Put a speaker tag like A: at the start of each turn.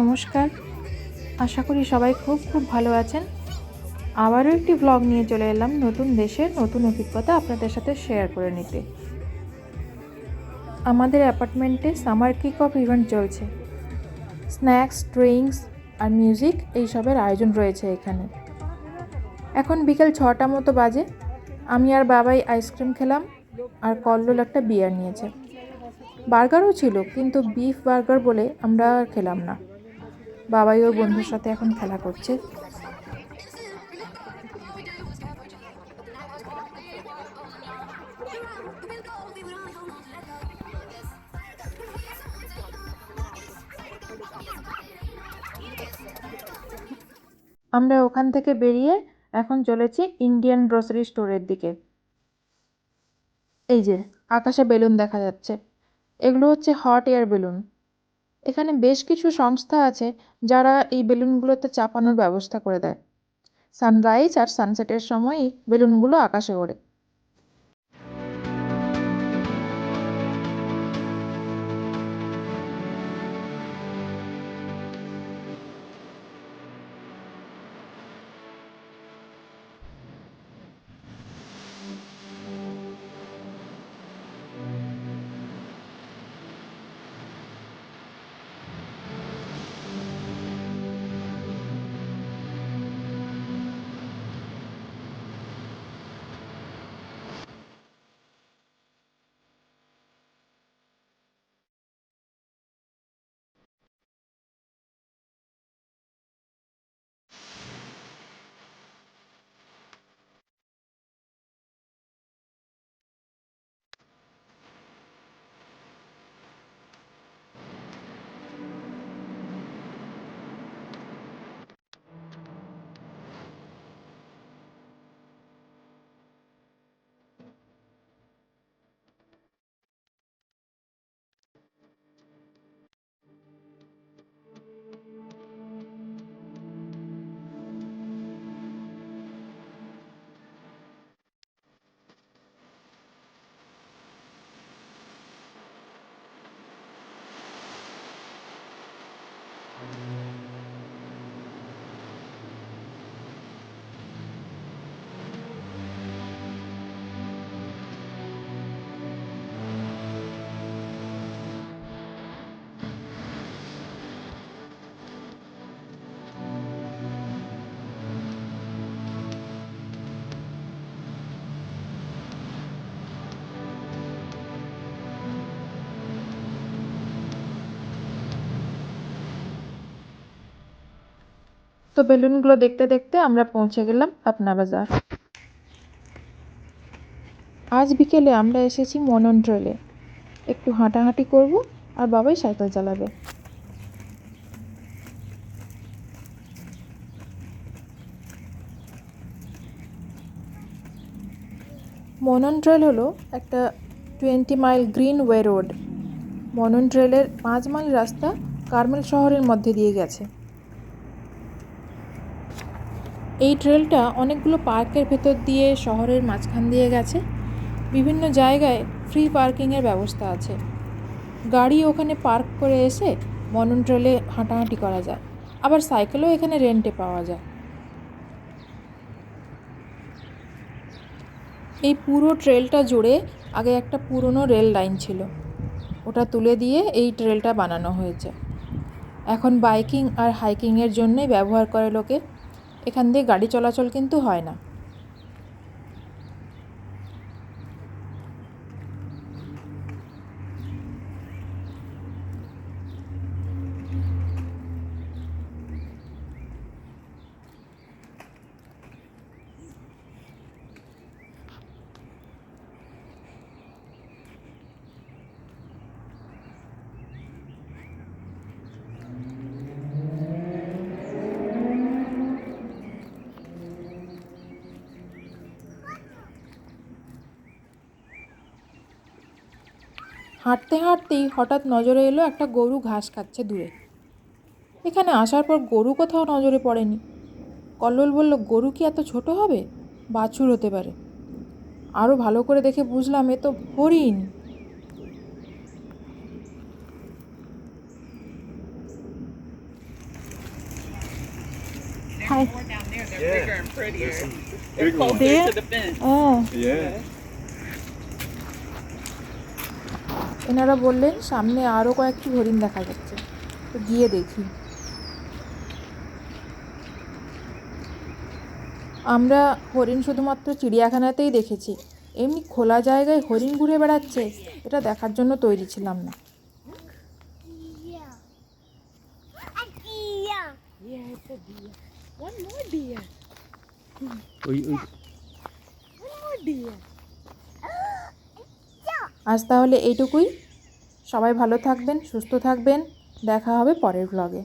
A: নমস্কার। আশা করি সবাই খুব খুব ভালো আছেন। আবারও একটি ব্লগ নিয়ে চলে এলাম নতুন দেশের নতুন অভিজ্ঞতা আপনাদের সাথে শেয়ার করে নিতে। আমাদের অ্যাপার্টমেন্টে সামার কিক অফ ইভেন্ট চলছে। স্ন্যাক্স ড্রিঙ্কস আর মিউজিক এইসবের আয়োজন রয়েছে এখানে। এখন বিকেল ছটা মতো বাজে। আমি আর বাবাই আইসক্রিম খেলাম আর কল্লোল একটা বিয়ার নিয়েছে। বার্গারও ছিল, কিন্তু বিফ বার্গার বলে আমরা খেলাম না। বাবাই ওর বন্ধুর সাথে এখন খেলা করছে। আমরা ওখান থেকে বেরিয়ে এখন চলেছি ইন্ডিয়ান গ্রোসারি স্টোরের দিকে। এই যে, আকাশে বেলুন দেখা যাচ্ছে। এগুলো হচ্ছে হট এয়ার বেলুন। এখানে বেশ কিছু সংস্থা আছে যারা এই বেলুনগুলোতে চাপানোর ব্যবস্থা করে দেয়। সানরাইজ আর সানসেটের সময়ই বেলুনগুলো আকাশে ওড়ে। তো বেলুনগুলো দেখতে দেখতে আমরা পৌঁছে গেলাম পাপনা বাজার। আজ বিকেলে আমরা এসেছি মনন ট্রেলে। একটু হাঁটাহাঁটি করব আর বাবাই সাইকেল চালাবে। মনন ট্রেল হলো একটা twenty mile green way road. Monon ট্রেলের পাঁচ মাইল রাস্তা কার্মেল শহরের মধ্যে দিয়ে গেছে। এই ট্রেলটা অনেকগুলো পার্কের ভেতর দিয়ে শহরের মাঝখান দিয়ে গেছে। বিভিন্ন জায়গায় ফ্রি পার্কিংয়ের ব্যবস্থা আছে। গাড়ি ওখানে পার্ক করে এসে মনন ট্রেলে হাঁটাহাঁটি করা যায়। আবার সাইকেলও এখানে রেন্টে পাওয়া যায়। এই পুরো ট্রেলটা জুড়ে আগে একটা পুরনো রেল লাইন ছিল। ওটা তুলে দিয়ে এই ট্রেলটা বানানো হয়েছে। এখন বাইকিং আর হাইকিংয়ের জন্যই ব্যবহার করে লোকে। এখান দিয়ে গাড়ি চলাচল কিন্তু হয় না। হাঁটতে হাঁটতেই হঠাৎ নজরে এলো একটা গরু ঘাস খাচ্ছে দূরে এখানে আসার পর গরু কোথাও নজরে পড়েনি কল্লোল বলল গরু কি এত ছোট হবে বাছুর হতে পারে আরও ভালো করে দেখে বুঝলাম এ তো হরিণ
B: Yeah. There's some.
A: Oh.
B: Yeah.
A: এনারা বললেন সামনে আরও কয়েকটি হরিণ দেখা যাচ্ছে তো গিয়ে দেখি আমরা হরিণ শুধুমাত্র চিড়িয়াখানাতেই দেখেছি এমনি খোলা জায়গায় হরিণ ঘুরে বেড়াচ্ছে এটা দেখার জন্য তৈরি ছিলাম না
C: Yeah. Yeah.
A: আজ তাহলে এইটুকুই। সবাই ভালো থাকবেন সুস্থ থাকবেন। দেখা হবে পরের ব্লগে